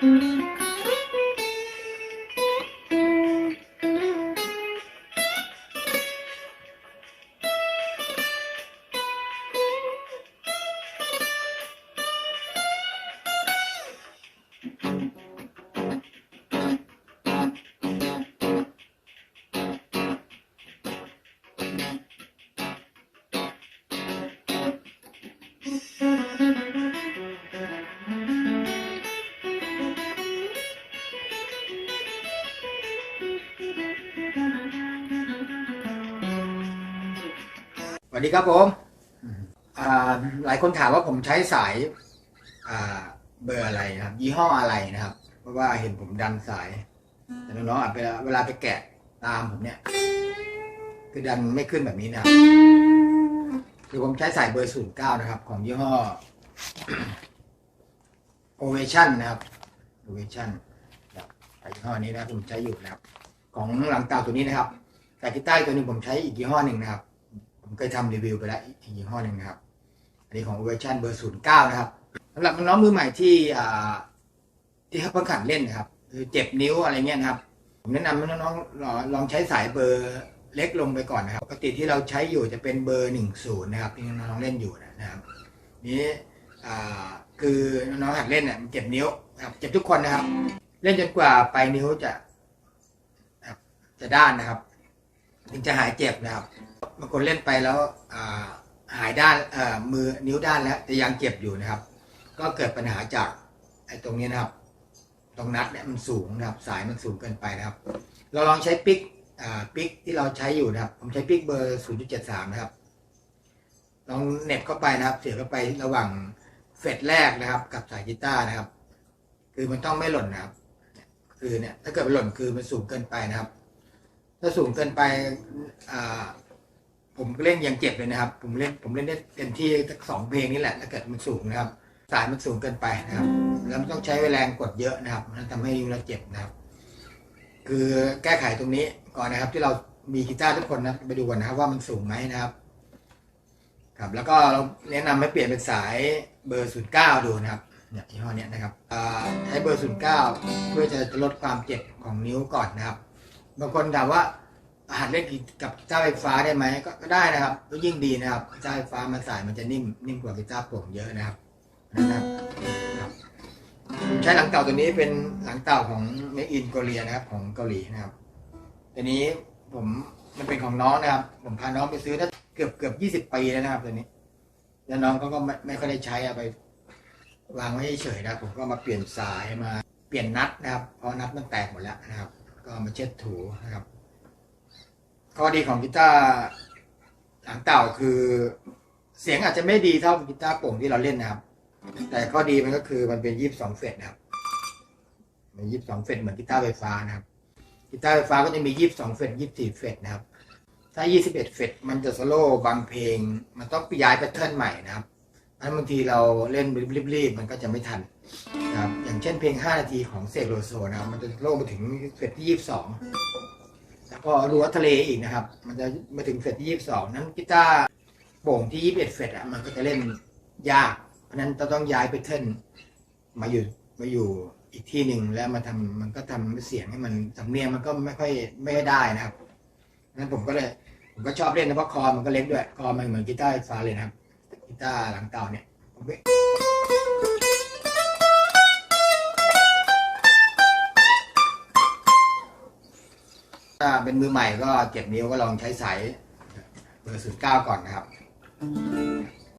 Thank วัสดีครับผมหลายคนถามว่าผมใช้สายเบอร์อะไรนะครับ ยี่ห้ออะไรนะครับ เพราะว่าเห็นผมดันสาย แต่น้องๆเวลาเวลาไปแกะตามผมเนี่ย คือดันไม่ขึ้นแบบนี้นะครับคือผมใช้สายเบอร์ศูนย์เก้านะครับ ของยี่ห้อ Ovation นะครับ Ovation ครับยี่ห้อนี้นะผมใช้อยู่นะครับ ของหลังเก่าตัวนี้นะครับแต่กีตาร์ตัวนึงผมใช้อีกยี่ห้อหนึ่งนะครับ ผมเคยทำรีวิวไปแล้วอีกยี่ห้อหนึ่งนะครับ อันนี้ของเวอร์ชันเบอร์ศูนย์เก้านะครับสำหรับน้องมือใหม่ที่ที่เขาเพิ่งขัดเล่นนะครับคือเจ็บนิ้วอะไรเงี้ยนะครับ ผมแนะนำให้น้องๆลองใช้สายเบอร์เล็กลงไปก่อนนะครับปกติที่เราใช้อยู่จะเป็นเบอร์หนึ่งศูนย์นะครับที่น้องๆเล่นอยู่นะครับนี้คือน้องหัดเล่นเนี่ยมันเจ็บนิ้วครับเจ็บทุกคนนะครับ เล่นจนกว่าปลายนิ้วจะจะด้านนะครับ ถึงจะหายเจ็บนะครับบางคนเล่นไปแล้วหายด้านมือนิ้วด้านแล้วแต่ยังเจ็บอยู่นะครับ ก็เกิดปัญหาจากไอ้ตรงนี้นะครับ ตรงนัดเนี่ยมันสูงนะครับ สายมันสูงเกินไปนะครับ เราลองใช้ปิกปิกที่เราใช้อยู่นะครับ ผมใช้ปิกเบอร์ 0.73 นะครับ ลองเน็บเข้าไปนะครับ เสียบเข้าไประหว่างเฟดแรกนะครับ กับสายกีตาร์นะครับ คือมันต้องไม่หล่นนะครับ คือเนี่ยถ้าเกิดมันหล่นคือมันสูงเกินไปนะครับ ถ้าสูงเกินไปผมเล่นยังเจ็บเลยนะครับ ผมเล่นผมเล่นได้เต็มที่สักสองเพลงนี่แหละถ้าเกิดมันสูงนะครับ สายมันสูงเกินไปนะครับ แล้วมันต้องใช้แรงกดเยอะนะครับมันทำให้นิ้วเราเจ็บนะครับ คือแก้ไขตรงนี้ก่อนนะครับ ที่เรามีกีตาร์ทุกคนนะไปดูกันนะครับ ว่ามันสูงไหมนะครับ ครับ แล้วก็เราแนะนำให้เปลี่ยนเป็นสายเบอร์09ดูนะครับเนี่ยยี่ห้อเนี้ยนะครับใช้เบอร์09เพื่อจะลดความเจ็บของนิ้วก่อนนะครับ บางคนถามว่าหัดเล่นกับกีตาร์ไฟฟ้าได้ไหมก็ก็ได้นะครับก็ยิ่งดีนะครับกีตาร์ไฟฟ้ามันสายมันจะนิ่มนิ่มกว่ากีตาร์โปร่งเยอะนะครับนะครับผมใช้หลังเต่าตัวนี้เป็นหลังเต่าของเมอินโกเลีนะครับ ของเกาหลีนะครับตัวนี้ผมมันเป็นของน้องนะครับ ผมพาน้องไปซื้อได้เกือบเกือบยี่สิบปีแล้วนะครับตัวนี้ แล้วน้องเขาก็ไม่ไม่ค่อยได้ใช้เอาไป วางไว้เฉยนะผมก็มาเปลี่ยนสายมาเปลี่ยนนัดนะครับเพราะนัดมันแตกหมดแล้วนะครับ ก็มาเช็ดถูนะครับ ข้อดีของกีตาร์หลังเต่าคือ เสียงอาจจะไม่ดีเท่ากีตาร์โปร่งที่เราเล่นนะครับ แต่ข้อดีมันก็คือมันเป็นยี่สิบสองเฟตนะครับมันยี่สิบสองเฟตเหมือนกีตาร์ไฟฟ้านะครับกีตาร์ไฟฟ้าก็จะมียี่สิบสองเฟตยี่สิบสี่เฟตนะครับ ถ้ายี่สิบเอ็ดเฟตมันจะสโลว์บางเพลง มันต้องย้ายแพทเทิร์นใหม่นะครับเพราะฉะนั้นบางทีเราเล่นรีบๆมันก็จะไม่ทัน นะครับอย่างเช่นเพลง 5 นาทีของเซกโลโซนะครับมันจะโล่งไปถึงเฟสที่ 22 แล้วก็รั้วทะเลอีกนะครับ มันจะมาถึงเฟสที่ 22 นั้นกีตาร์โป่งที่ 21 เฟสอะมันก็จะเล่นยาก เพราะนั้นเราต้องย้ายไปเทิร์นมาอยู่มาอยู่อีกที่หนึ่งแล้วมาทำมันก็ทำเสียงให้มันสำเนียงมันก็ไม่ค่อยไม่ได้นะครับนั้นผมก็เลยผมก็ชอบเล่นนะเพราะคอมันก็เล็กด้วย คอมันเหมือนกีตาร์ฟ้าเลยนะครับกีตาร์หลังเก่าเนี่ย ถ้าเป็นมือใหม่ก็เจ็บนิ้วก็ลองใช้สายเบอร์ศูนย์เก้าก่อนนะครับ